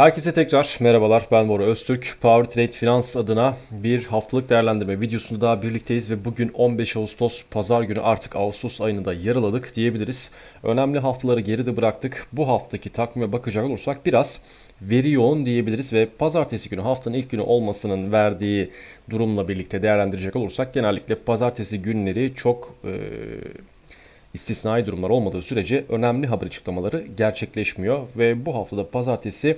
Herkese tekrar merhabalar. Ben Bora Öztürk. Power Trade Finans adına bir haftalık değerlendirme videosunda daha birlikteyiz ve bugün 15 Ağustos Pazar günü artık Ağustos ayını da yarıladık diyebiliriz. Önemli haftaları geride bıraktık. Bu haftaki takvime bakacak olursak biraz veri yoğun diyebiliriz ve pazartesi günü haftanın ilk günü olmasının verdiği durumla birlikte değerlendirecek olursak genellikle pazartesi günleri çok e, istisnai durumlar olmadığı sürece önemli haber açıklamaları gerçekleşmiyor ve bu haftada pazartesi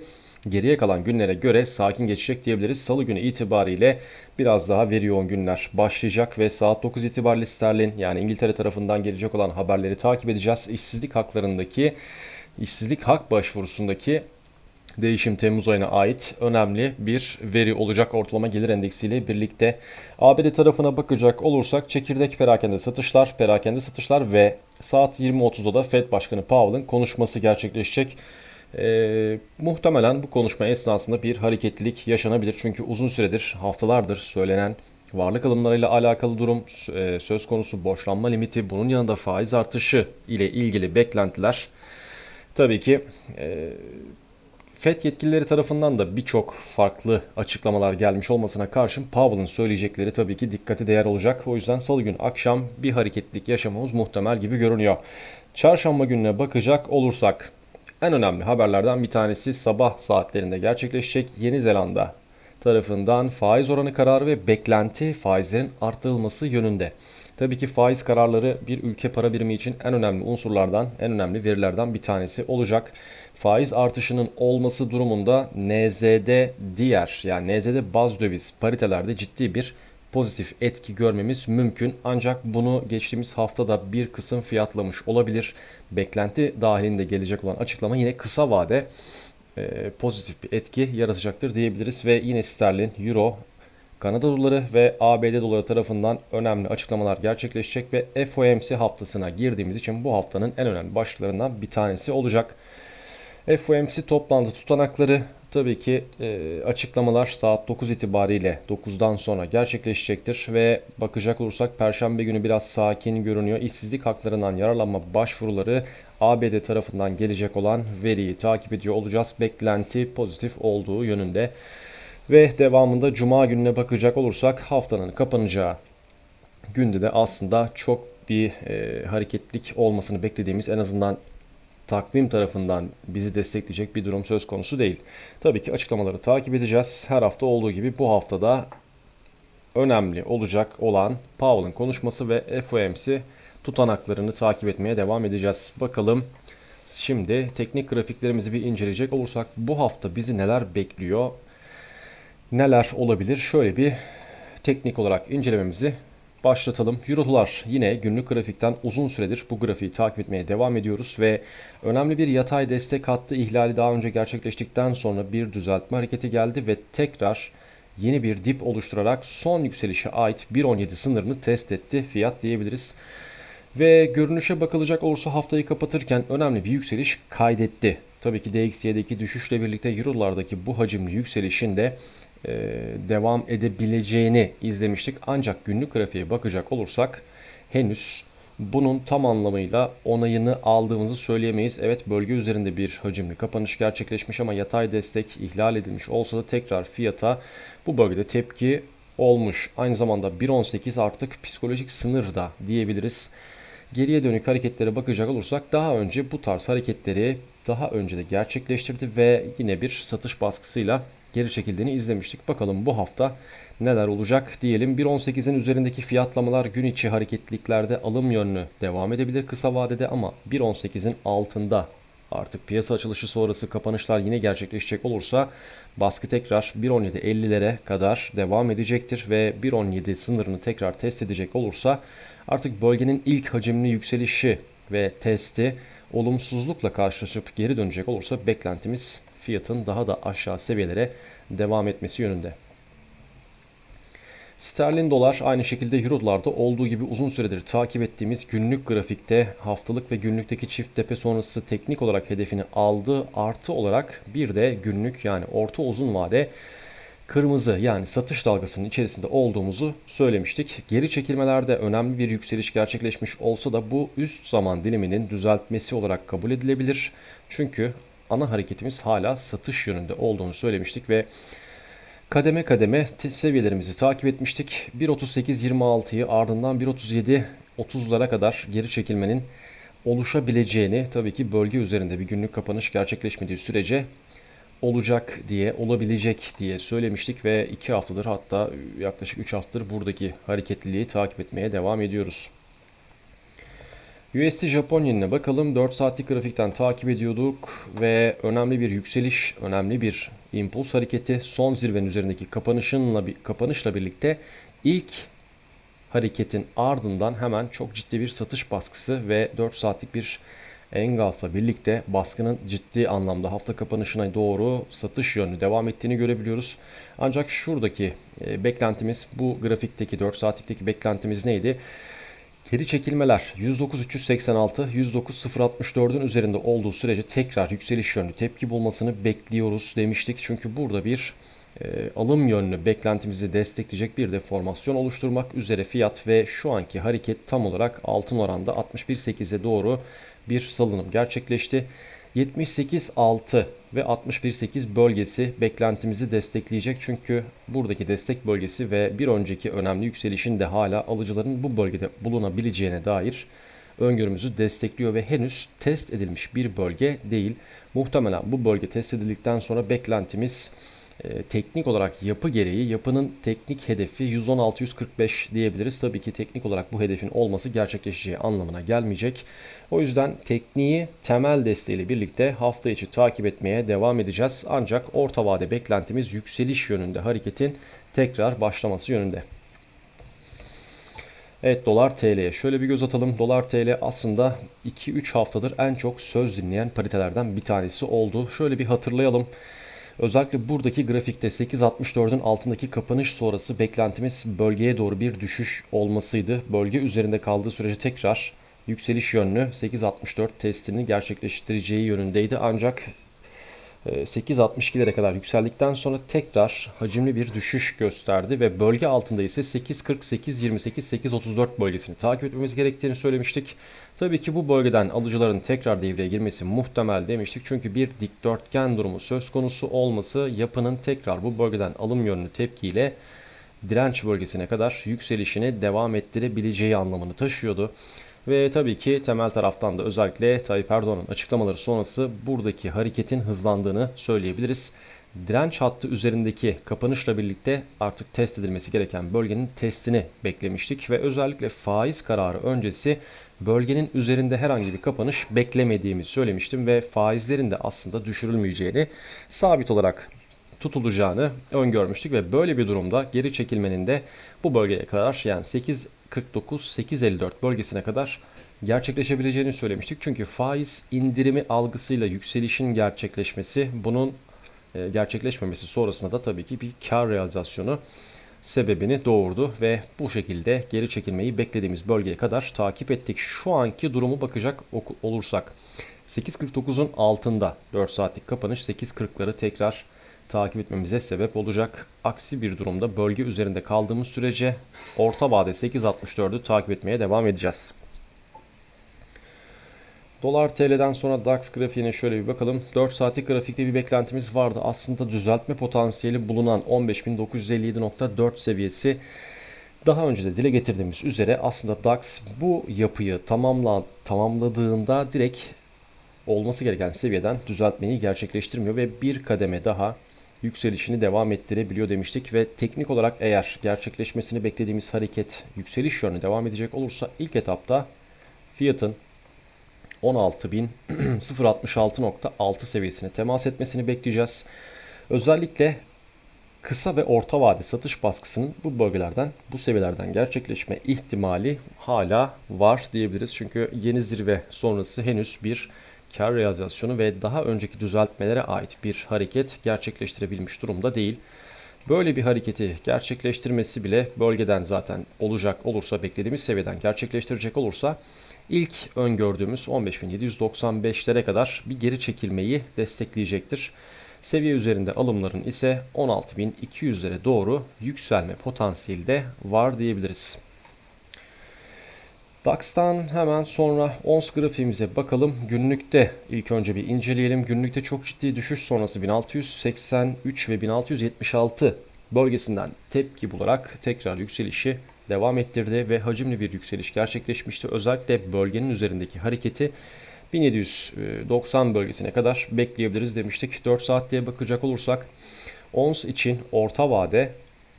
geriye kalan günlere göre sakin geçecek diyebiliriz. Salı günü itibariyle biraz daha veri yoğun günler başlayacak ve saat 9 itibariyle sterlin yani İngiltere tarafından gelecek olan haberleri takip edeceğiz. İşsizlik haklarındaki işsizlik hak başvurusundaki değişim Temmuz ayına ait önemli bir veri olacak ortalama gelir endeksiyle birlikte. ABD tarafına bakacak olursak çekirdek perakende satışlar, perakende satışlar ve saat 20.30'da da Fed Başkanı Powell'ın konuşması gerçekleşecek. Ee, muhtemelen bu konuşma esnasında bir hareketlilik yaşanabilir. Çünkü uzun süredir, haftalardır söylenen varlık alımlarıyla alakalı durum e, söz konusu borçlanma limiti, bunun yanında faiz artışı ile ilgili beklentiler tabii ki e, FED yetkilileri tarafından da birçok farklı açıklamalar gelmiş olmasına karşın Powell'ın söyleyecekleri tabii ki dikkati değer olacak. O yüzden salı gün akşam bir hareketlilik yaşamamız muhtemel gibi görünüyor. Çarşamba gününe bakacak olursak en önemli haberlerden bir tanesi sabah saatlerinde gerçekleşecek Yeni Zelanda tarafından faiz oranı kararı ve beklenti faizlerin arttırılması yönünde. Tabii ki faiz kararları bir ülke para birimi için en önemli unsurlardan, en önemli verilerden bir tanesi olacak. Faiz artışının olması durumunda NZD diğer yani NZD baz döviz paritelerde ciddi bir pozitif etki görmemiz mümkün. Ancak bunu geçtiğimiz haftada bir kısım fiyatlamış olabilir. Beklenti dahilinde gelecek olan açıklama yine kısa vade e, pozitif bir etki yaratacaktır diyebiliriz. Ve yine sterlin, euro, Kanada doları ve ABD doları tarafından önemli açıklamalar gerçekleşecek ve FOMC haftasına girdiğimiz için bu haftanın en önemli başlıklarından bir tanesi olacak. FOMC toplantı tutanakları tabii ki e, açıklamalar saat 9 itibariyle 9'dan sonra gerçekleşecektir ve bakacak olursak perşembe günü biraz sakin görünüyor. İşsizlik haklarından yararlanma başvuruları ABD tarafından gelecek olan veriyi takip ediyor olacağız. Beklenti pozitif olduğu yönünde. Ve devamında cuma gününe bakacak olursak haftanın kapanacağı günde de aslında çok bir e, hareketlik olmasını beklediğimiz en azından takvim tarafından bizi destekleyecek bir durum söz konusu değil. Tabii ki açıklamaları takip edeceğiz. Her hafta olduğu gibi bu haftada önemli olacak olan Powell'ın konuşması ve FOMC tutanaklarını takip etmeye devam edeceğiz. Bakalım şimdi teknik grafiklerimizi bir inceleyecek olursak bu hafta bizi neler bekliyor? Neler olabilir? Şöyle bir teknik olarak incelememizi başlatalım. Euro dolar yine günlük grafikten uzun süredir bu grafiği takip etmeye devam ediyoruz ve önemli bir yatay destek hattı ihlali daha önce gerçekleştikten sonra bir düzeltme hareketi geldi ve tekrar yeni bir dip oluşturarak son yükselişe ait 1.17 sınırını test etti fiyat diyebiliriz. Ve görünüşe bakılacak olursa haftayı kapatırken önemli bir yükseliş kaydetti. Tabii ki DXY'deki düşüşle birlikte Euro'lardaki bu hacimli yükselişin de devam edebileceğini izlemiştik. Ancak günlük grafiğe bakacak olursak henüz bunun tam anlamıyla onayını aldığımızı söyleyemeyiz. Evet bölge üzerinde bir hacimli kapanış gerçekleşmiş ama yatay destek ihlal edilmiş olsa da tekrar fiyata bu bölgede tepki olmuş. Aynı zamanda 1.18 artık psikolojik sınırda diyebiliriz. Geriye dönük hareketlere bakacak olursak daha önce bu tarz hareketleri daha önce de gerçekleştirdi ve yine bir satış baskısıyla geri çekildiğini izlemiştik. Bakalım bu hafta neler olacak diyelim. 1.18'in üzerindeki fiyatlamalar gün içi hareketliliklerde alım yönlü devam edebilir kısa vadede ama 1.18'in altında artık piyasa açılışı sonrası kapanışlar yine gerçekleşecek olursa baskı tekrar 1.17.50'lere kadar devam edecektir ve 1.17 sınırını tekrar test edecek olursa artık bölgenin ilk hacimli yükselişi ve testi olumsuzlukla karşılaşıp geri dönecek olursa beklentimiz fiyatın daha da aşağı seviyelere devam etmesi yönünde. Sterlin dolar aynı şekilde euro dolarda olduğu gibi uzun süredir takip ettiğimiz günlük grafikte haftalık ve günlükteki çift tepe sonrası teknik olarak hedefini aldı. Artı olarak bir de günlük yani orta uzun vade kırmızı yani satış dalgasının içerisinde olduğumuzu söylemiştik. Geri çekilmelerde önemli bir yükseliş gerçekleşmiş olsa da bu üst zaman diliminin düzeltmesi olarak kabul edilebilir. Çünkü ana hareketimiz hala satış yönünde olduğunu söylemiştik ve kademe kademe seviyelerimizi takip etmiştik. 1.38.26'yı ardından 1.37.30'lara kadar geri çekilmenin oluşabileceğini tabii ki bölge üzerinde bir günlük kapanış gerçekleşmediği sürece olacak diye, olabilecek diye söylemiştik ve 2 haftadır hatta yaklaşık 3 haftadır buradaki hareketliliği takip etmeye devam ediyoruz. USD Japon yenine bakalım. 4 saatlik grafikten takip ediyorduk ve önemli bir yükseliş, önemli bir impuls hareketi son zirvenin üzerindeki kapanışınla kapanışla birlikte ilk hareketin ardından hemen çok ciddi bir satış baskısı ve 4 saatlik bir engulf'la birlikte baskının ciddi anlamda hafta kapanışına doğru satış yönlü devam ettiğini görebiliyoruz. Ancak şuradaki e, beklentimiz bu grafikteki 4 saatlikteki beklentimiz neydi? Geri çekilmeler 109.386, 109.064'ün üzerinde olduğu sürece tekrar yükseliş yönlü tepki bulmasını bekliyoruz demiştik. Çünkü burada bir e, alım yönlü beklentimizi destekleyecek bir deformasyon oluşturmak üzere fiyat ve şu anki hareket tam olarak altın oranda 61.8'e doğru bir salınım gerçekleşti. 78.6 ve 61.8 bölgesi beklentimizi destekleyecek. Çünkü buradaki destek bölgesi ve bir önceki önemli yükselişin de hala alıcıların bu bölgede bulunabileceğine dair öngörümüzü destekliyor ve henüz test edilmiş bir bölge değil. Muhtemelen bu bölge test edildikten sonra beklentimiz e, teknik olarak yapı gereği yapının teknik hedefi 116-145 diyebiliriz. Tabii ki teknik olarak bu hedefin olması gerçekleşeceği anlamına gelmeyecek. O yüzden tekniği temel desteğiyle birlikte hafta içi takip etmeye devam edeceğiz. Ancak orta vade beklentimiz yükseliş yönünde hareketin tekrar başlaması yönünde. Evet dolar TL'ye şöyle bir göz atalım. Dolar TL aslında 2-3 haftadır en çok söz dinleyen paritelerden bir tanesi oldu. Şöyle bir hatırlayalım. Özellikle buradaki grafikte 8.64'ün altındaki kapanış sonrası beklentimiz bölgeye doğru bir düşüş olmasıydı. Bölge üzerinde kaldığı sürece tekrar yükseliş yönlü 8.64 testini gerçekleştireceği yönündeydi. Ancak 8.62'lere e, kadar yükseldikten sonra tekrar hacimli bir düşüş gösterdi ve bölge altında ise 8.40, 8.28, 8.34 bölgesini takip etmemiz gerektiğini söylemiştik. Tabii ki bu bölgeden alıcıların tekrar devreye girmesi muhtemel demiştik. Çünkü bir dikdörtgen durumu söz konusu olması yapının tekrar bu bölgeden alım yönlü tepkiyle direnç bölgesine kadar yükselişini devam ettirebileceği anlamını taşıyordu. Ve tabii ki temel taraftan da özellikle Tayyip Erdoğan'ın açıklamaları sonrası buradaki hareketin hızlandığını söyleyebiliriz. Direnç hattı üzerindeki kapanışla birlikte artık test edilmesi gereken bölgenin testini beklemiştik. Ve özellikle faiz kararı öncesi bölgenin üzerinde herhangi bir kapanış beklemediğimi söylemiştim. Ve faizlerin de aslında düşürülmeyeceğini sabit olarak tutulacağını öngörmüştük. Ve böyle bir durumda geri çekilmenin de bu bölgeye kadar yani 8.49-8.54 bölgesine kadar gerçekleşebileceğini söylemiştik. Çünkü faiz indirimi algısıyla yükselişin gerçekleşmesi bunun e, gerçekleşmemesi sonrasında da tabii ki bir kar realizasyonu sebebini doğurdu ve bu şekilde geri çekilmeyi beklediğimiz bölgeye kadar takip ettik. Şu anki durumu bakacak olursak 8.49'un altında 4 saatlik kapanış 8.40'ları tekrar takip etmemize sebep olacak. Aksi bir durumda bölge üzerinde kaldığımız sürece orta vade 8.64'ü takip etmeye devam edeceğiz. Dolar TL'den sonra DAX grafiğine şöyle bir bakalım. 4 saatlik grafikte bir beklentimiz vardı. Aslında düzeltme potansiyeli bulunan 15.957.4 seviyesi daha önce de dile getirdiğimiz üzere aslında DAX bu yapıyı tamamla, tamamladığında direkt olması gereken seviyeden düzeltmeyi gerçekleştirmiyor ve bir kademe daha yükselişini devam ettirebiliyor demiştik ve teknik olarak eğer gerçekleşmesini beklediğimiz hareket yükseliş yönü devam edecek olursa ilk etapta fiyatın 16.066.6 seviyesine temas etmesini bekleyeceğiz. Özellikle kısa ve orta vade satış baskısının bu bölgelerden, bu seviyelerden gerçekleşme ihtimali hala var diyebiliriz. Çünkü yeni zirve sonrası henüz bir kar realizasyonu ve daha önceki düzeltmelere ait bir hareket gerçekleştirebilmiş durumda değil. Böyle bir hareketi gerçekleştirmesi bile bölgeden zaten olacak olursa beklediğimiz seviyeden gerçekleştirecek olursa ilk öngördüğümüz 15.795'lere kadar bir geri çekilmeyi destekleyecektir. Seviye üzerinde alımların ise 16.200'lere doğru yükselme potansiyeli de var diyebiliriz. DAX'tan hemen sonra ons grafiğimize bakalım. Günlükte ilk önce bir inceleyelim. Günlükte çok ciddi düşüş sonrası 1683 ve 1676 bölgesinden tepki bularak tekrar yükselişi devam ettirdi ve hacimli bir yükseliş gerçekleşmişti. Özellikle bölgenin üzerindeki hareketi 1790 bölgesine kadar bekleyebiliriz demiştik. 4 saatliğe bakacak olursak ons için orta vade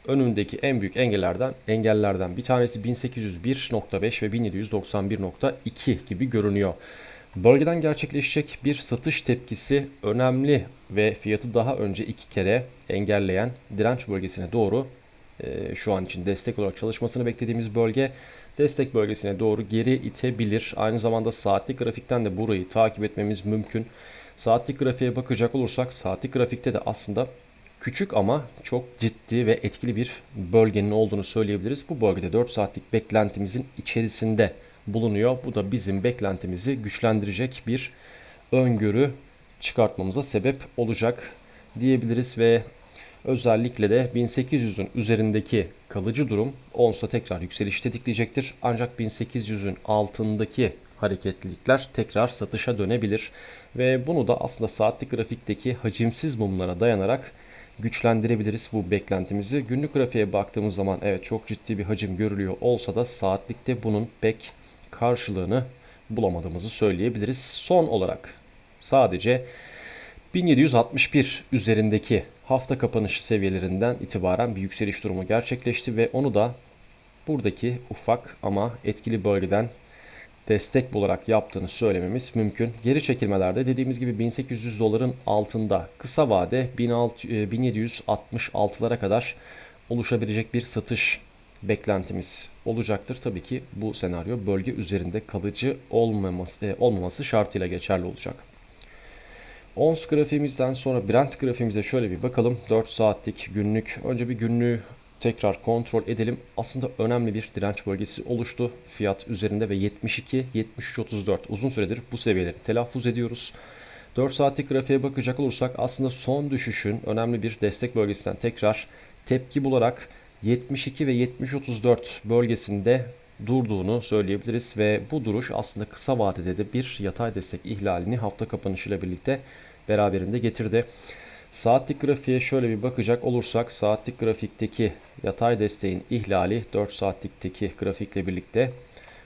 önündeki en büyük engellerden engellerden bir tanesi 1801.5 ve 1791.2 gibi görünüyor. Bölgeden gerçekleşecek bir satış tepkisi önemli ve fiyatı daha önce iki kere engelleyen direnç bölgesine doğru e, şu an için destek olarak çalışmasını beklediğimiz bölge destek bölgesine doğru geri itebilir. Aynı zamanda saatlik grafikten de burayı takip etmemiz mümkün. Saatlik grafiğe bakacak olursak saatlik grafikte de aslında küçük ama çok ciddi ve etkili bir bölgenin olduğunu söyleyebiliriz. Bu bölgede 4 saatlik beklentimizin içerisinde bulunuyor. Bu da bizim beklentimizi güçlendirecek bir öngörü çıkartmamıza sebep olacak diyebiliriz ve özellikle de 1800'ün üzerindeki kalıcı durum onsa tekrar yükseliş tetikleyecektir. Ancak 1800'ün altındaki hareketlilikler tekrar satışa dönebilir ve bunu da aslında saatlik grafikteki hacimsiz mumlara dayanarak güçlendirebiliriz bu beklentimizi. Günlük grafiğe baktığımız zaman evet çok ciddi bir hacim görülüyor olsa da saatlikte bunun pek karşılığını bulamadığımızı söyleyebiliriz. Son olarak sadece 1761 üzerindeki hafta kapanış seviyelerinden itibaren bir yükseliş durumu gerçekleşti ve onu da buradaki ufak ama etkili bölgeden destek bularak yaptığını söylememiz mümkün. Geri çekilmelerde dediğimiz gibi 1800 doların altında kısa vade 1766'lara kadar oluşabilecek bir satış beklentimiz olacaktır. Tabii ki bu senaryo bölge üzerinde kalıcı olmaması, e, olmaması şartıyla geçerli olacak. Ons grafiğimizden sonra Brent grafiğimize şöyle bir bakalım. 4 saatlik günlük. Önce bir günlüğü tekrar kontrol edelim. Aslında önemli bir direnç bölgesi oluştu. Fiyat üzerinde ve 72 73 34 uzun süredir bu seviyeleri telaffuz ediyoruz. 4 saatlik grafiğe bakacak olursak aslında son düşüşün önemli bir destek bölgesinden tekrar tepki bularak 72 ve 70 34 bölgesinde durduğunu söyleyebiliriz ve bu duruş aslında kısa vadede de bir yatay destek ihlalini hafta kapanışıyla birlikte beraberinde getirdi. Saatlik grafiğe şöyle bir bakacak olursak saatlik grafikteki yatay desteğin ihlali 4 saatlikteki grafikle birlikte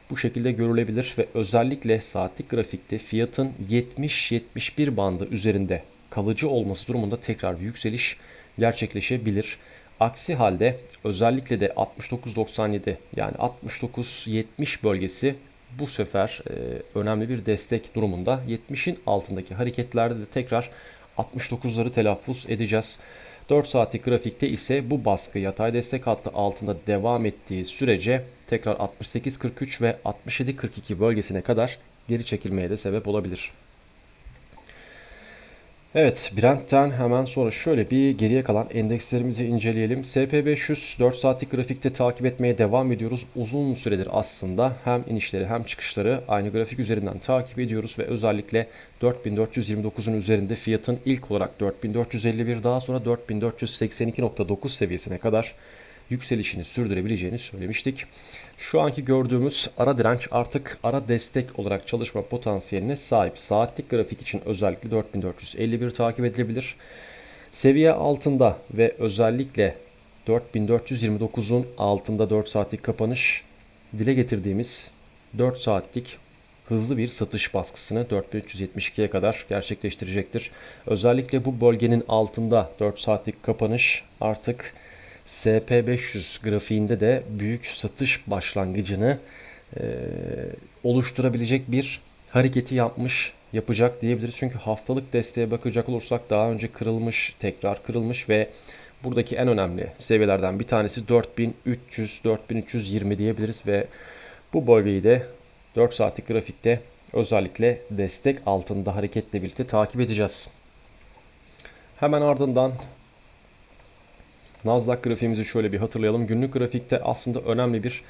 bu şekilde görülebilir ve özellikle saatlik grafikte fiyatın 70-71 bandı üzerinde kalıcı olması durumunda tekrar bir yükseliş gerçekleşebilir. Aksi halde özellikle de 69.97 yani 69.70 bölgesi bu sefer e, önemli bir destek durumunda. 70'in altındaki hareketlerde de tekrar 69'ları telaffuz edeceğiz. 4 saatlik grafikte ise bu baskı yatay destek hattı altında devam ettiği sürece tekrar 68.43 ve 67.42 bölgesine kadar geri çekilmeye de sebep olabilir. Evet, Brent'ten hemen sonra şöyle bir geriye kalan endekslerimizi inceleyelim. SP500 4 saatlik grafikte takip etmeye devam ediyoruz. Uzun süredir aslında hem inişleri hem çıkışları aynı grafik üzerinden takip ediyoruz ve özellikle 4429'un üzerinde fiyatın ilk olarak 4451 daha sonra 4482.9 seviyesine kadar yükselişini sürdürebileceğini söylemiştik. Şu anki gördüğümüz ara direnç artık ara destek olarak çalışma potansiyeline sahip. Saatlik grafik için özellikle 4451 takip edilebilir. Seviye altında ve özellikle 4429'un altında 4 saatlik kapanış dile getirdiğimiz 4 saatlik hızlı bir satış baskısını 4372'ye kadar gerçekleştirecektir. Özellikle bu bölgenin altında 4 saatlik kapanış artık SP500 grafiğinde de büyük satış başlangıcını e, oluşturabilecek bir hareketi yapmış yapacak diyebiliriz. Çünkü haftalık desteğe bakacak olursak daha önce kırılmış, tekrar kırılmış ve buradaki en önemli seviyelerden bir tanesi 4300 4320 diyebiliriz ve bu bölgeyi de 4 saatlik grafikte özellikle destek altında hareketle birlikte takip edeceğiz. Hemen ardından Nasdaq grafiğimizi şöyle bir hatırlayalım. Günlük grafikte aslında önemli bir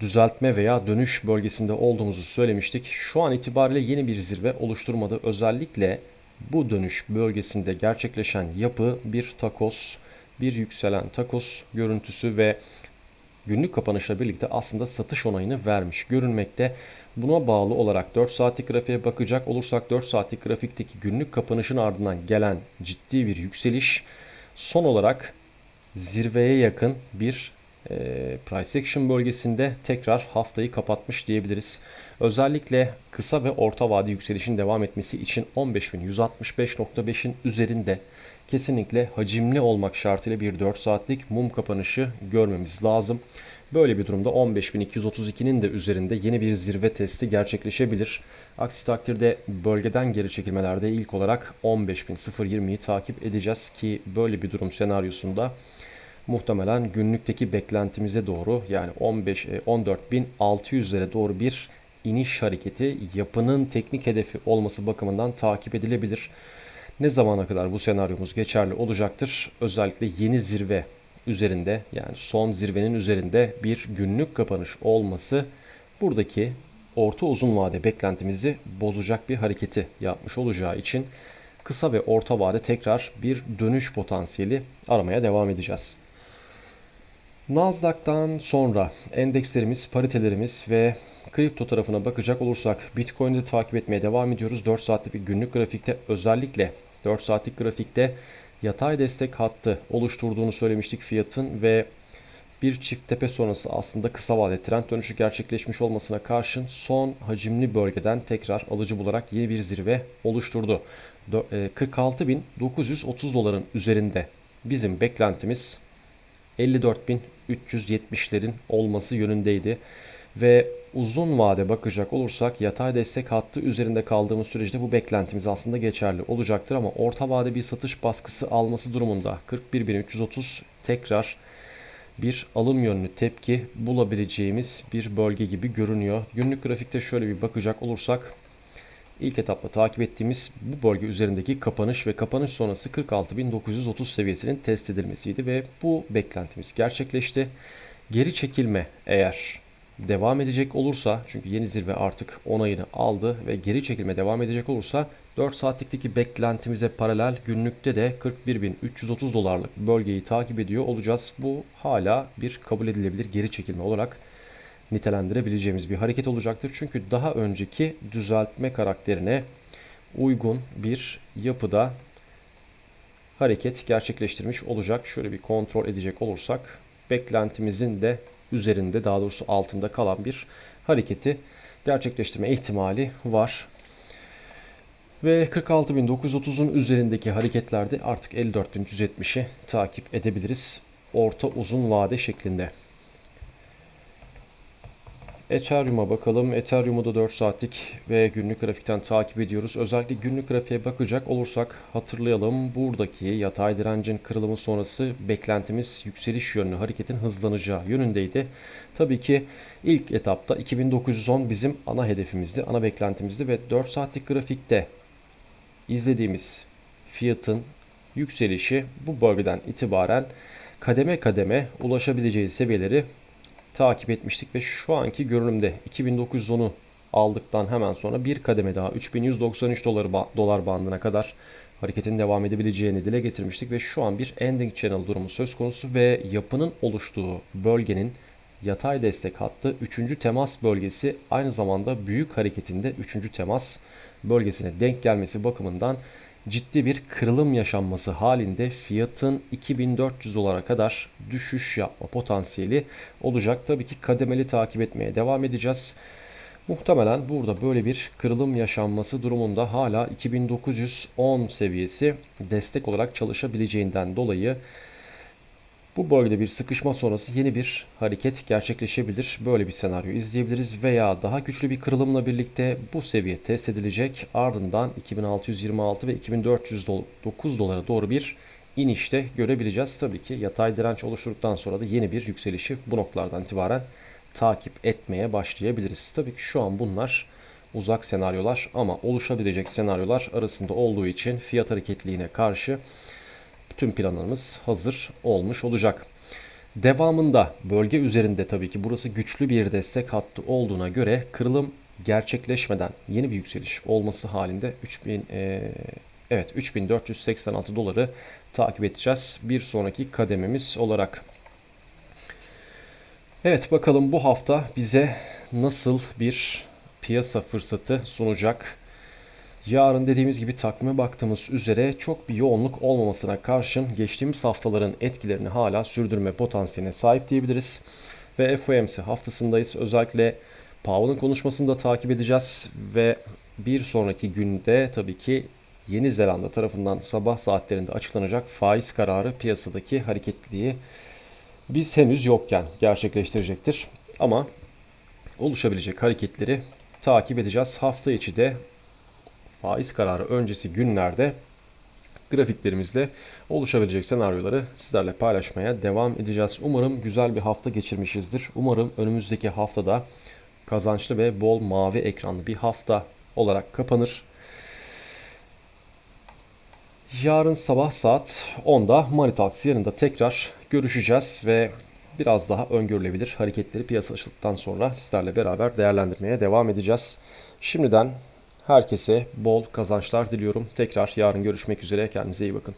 düzeltme veya dönüş bölgesinde olduğumuzu söylemiştik. Şu an itibariyle yeni bir zirve oluşturmadı. Özellikle bu dönüş bölgesinde gerçekleşen yapı bir takos, bir yükselen takos görüntüsü ve günlük kapanışla birlikte aslında satış onayını vermiş görünmekte. Buna bağlı olarak 4 saatlik grafiğe bakacak olursak 4 saatlik grafikteki günlük kapanışın ardından gelen ciddi bir yükseliş son olarak zirveye yakın bir e, price action bölgesinde tekrar haftayı kapatmış diyebiliriz. Özellikle kısa ve orta vade yükselişin devam etmesi için 15.165.5'in üzerinde kesinlikle hacimli olmak şartıyla bir 4 saatlik mum kapanışı görmemiz lazım. Böyle bir durumda 15.232'nin de üzerinde yeni bir zirve testi gerçekleşebilir. Aksi takdirde bölgeden geri çekilmelerde ilk olarak 15.020'yi takip edeceğiz ki böyle bir durum senaryosunda muhtemelen günlükteki beklentimize doğru yani 15 14.600'lere e, doğru bir iniş hareketi yapının teknik hedefi olması bakımından takip edilebilir. Ne zamana kadar bu senaryomuz geçerli olacaktır? Özellikle yeni zirve üzerinde yani son zirvenin üzerinde bir günlük kapanış olması buradaki orta uzun vade beklentimizi bozacak bir hareketi yapmış olacağı için kısa ve orta vade tekrar bir dönüş potansiyeli aramaya devam edeceğiz. Nasdaq'tan sonra endekslerimiz, paritelerimiz ve kripto tarafına bakacak olursak Bitcoin'i de takip etmeye devam ediyoruz. 4 saatlik bir günlük grafikte özellikle 4 saatlik grafikte yatay destek hattı oluşturduğunu söylemiştik fiyatın ve bir çift tepe sonrası aslında kısa vadeli trend dönüşü gerçekleşmiş olmasına karşın son hacimli bölgeden tekrar alıcı bularak yeni bir zirve oluşturdu. 46.930 e, doların üzerinde bizim beklentimiz 54.370'lerin olması yönündeydi. Ve uzun vade bakacak olursak yatay destek hattı üzerinde kaldığımız sürece bu beklentimiz aslında geçerli olacaktır ama orta vade bir satış baskısı alması durumunda 41.330 tekrar bir alım yönlü tepki bulabileceğimiz bir bölge gibi görünüyor. Günlük grafikte şöyle bir bakacak olursak ilk etapta takip ettiğimiz bu bölge üzerindeki kapanış ve kapanış sonrası 46.930 seviyesinin test edilmesiydi ve bu beklentimiz gerçekleşti. Geri çekilme eğer devam edecek olursa çünkü yeni zirve artık onayını aldı ve geri çekilme devam edecek olursa 4 saatlikteki beklentimize paralel günlükte de 41.330 dolarlık bölgeyi takip ediyor olacağız. Bu hala bir kabul edilebilir geri çekilme olarak nitelendirebileceğimiz bir hareket olacaktır. Çünkü daha önceki düzeltme karakterine uygun bir yapıda hareket gerçekleştirmiş olacak. Şöyle bir kontrol edecek olursak beklentimizin de üzerinde daha doğrusu altında kalan bir hareketi gerçekleştirme ihtimali var. Ve 46.930'un üzerindeki hareketlerde artık 54.170'i takip edebiliriz. Orta uzun vade şeklinde. Ethereum'a bakalım. Ethereum'u da 4 saatlik ve günlük grafikten takip ediyoruz. Özellikle günlük grafiğe bakacak olursak hatırlayalım. Buradaki yatay direncin kırılımı sonrası beklentimiz yükseliş yönlü hareketin hızlanacağı yönündeydi. Tabii ki ilk etapta 2910 bizim ana hedefimizdi, ana beklentimizdi ve 4 saatlik grafikte izlediğimiz fiyatın yükselişi bu bölgeden itibaren kademe kademe ulaşabileceği seviyeleri takip etmiştik ve şu anki görünümde 2910'u aldıktan hemen sonra bir kademe daha 3193 dolar, dolar bandına kadar hareketin devam edebileceğini dile getirmiştik ve şu an bir ending channel durumu söz konusu ve yapının oluştuğu bölgenin yatay destek hattı 3. temas bölgesi aynı zamanda büyük hareketinde 3. temas bölgesine denk gelmesi bakımından ciddi bir kırılım yaşanması halinde fiyatın 2400 dolara kadar düşüş yapma potansiyeli olacak. Tabii ki kademeli takip etmeye devam edeceğiz. Muhtemelen burada böyle bir kırılım yaşanması durumunda hala 2910 seviyesi destek olarak çalışabileceğinden dolayı bu bölgede bir sıkışma sonrası yeni bir hareket gerçekleşebilir. Böyle bir senaryo izleyebiliriz veya daha güçlü bir kırılımla birlikte bu seviye test edilecek. Ardından 2626 ve 2409 dolara doğru bir inişte görebileceğiz. Tabii ki yatay direnç oluşturduktan sonra da yeni bir yükselişi bu noktalardan itibaren takip etmeye başlayabiliriz. Tabii ki şu an bunlar uzak senaryolar ama oluşabilecek senaryolar arasında olduğu için fiyat hareketliğine karşı tüm planımız hazır olmuş olacak. Devamında bölge üzerinde tabii ki burası güçlü bir destek hattı olduğuna göre kırılım gerçekleşmeden yeni bir yükseliş olması halinde 3000 e, evet 3486 doları takip edeceğiz. Bir sonraki kadememiz olarak. Evet bakalım bu hafta bize nasıl bir piyasa fırsatı sunacak. Yarın dediğimiz gibi takvime baktığımız üzere çok bir yoğunluk olmamasına karşın geçtiğimiz haftaların etkilerini hala sürdürme potansiyeline sahip diyebiliriz. Ve FOMC haftasındayız. Özellikle Powell'ın konuşmasını da takip edeceğiz ve bir sonraki günde tabii ki Yeni Zelanda tarafından sabah saatlerinde açıklanacak faiz kararı piyasadaki hareketliliği biz henüz yokken gerçekleştirecektir. Ama oluşabilecek hareketleri takip edeceğiz. Hafta içi de faiz kararı öncesi günlerde grafiklerimizle oluşabilecek senaryoları sizlerle paylaşmaya devam edeceğiz. Umarım güzel bir hafta geçirmişizdir. Umarım önümüzdeki haftada kazançlı ve bol mavi ekranlı bir hafta olarak kapanır. Yarın sabah saat 10'da Money Talks yanında tekrar görüşeceğiz ve biraz daha öngörülebilir hareketleri piyasa açıldıktan sonra sizlerle beraber değerlendirmeye devam edeceğiz. Şimdiden herkese bol kazançlar diliyorum. Tekrar yarın görüşmek üzere. Kendinize iyi bakın.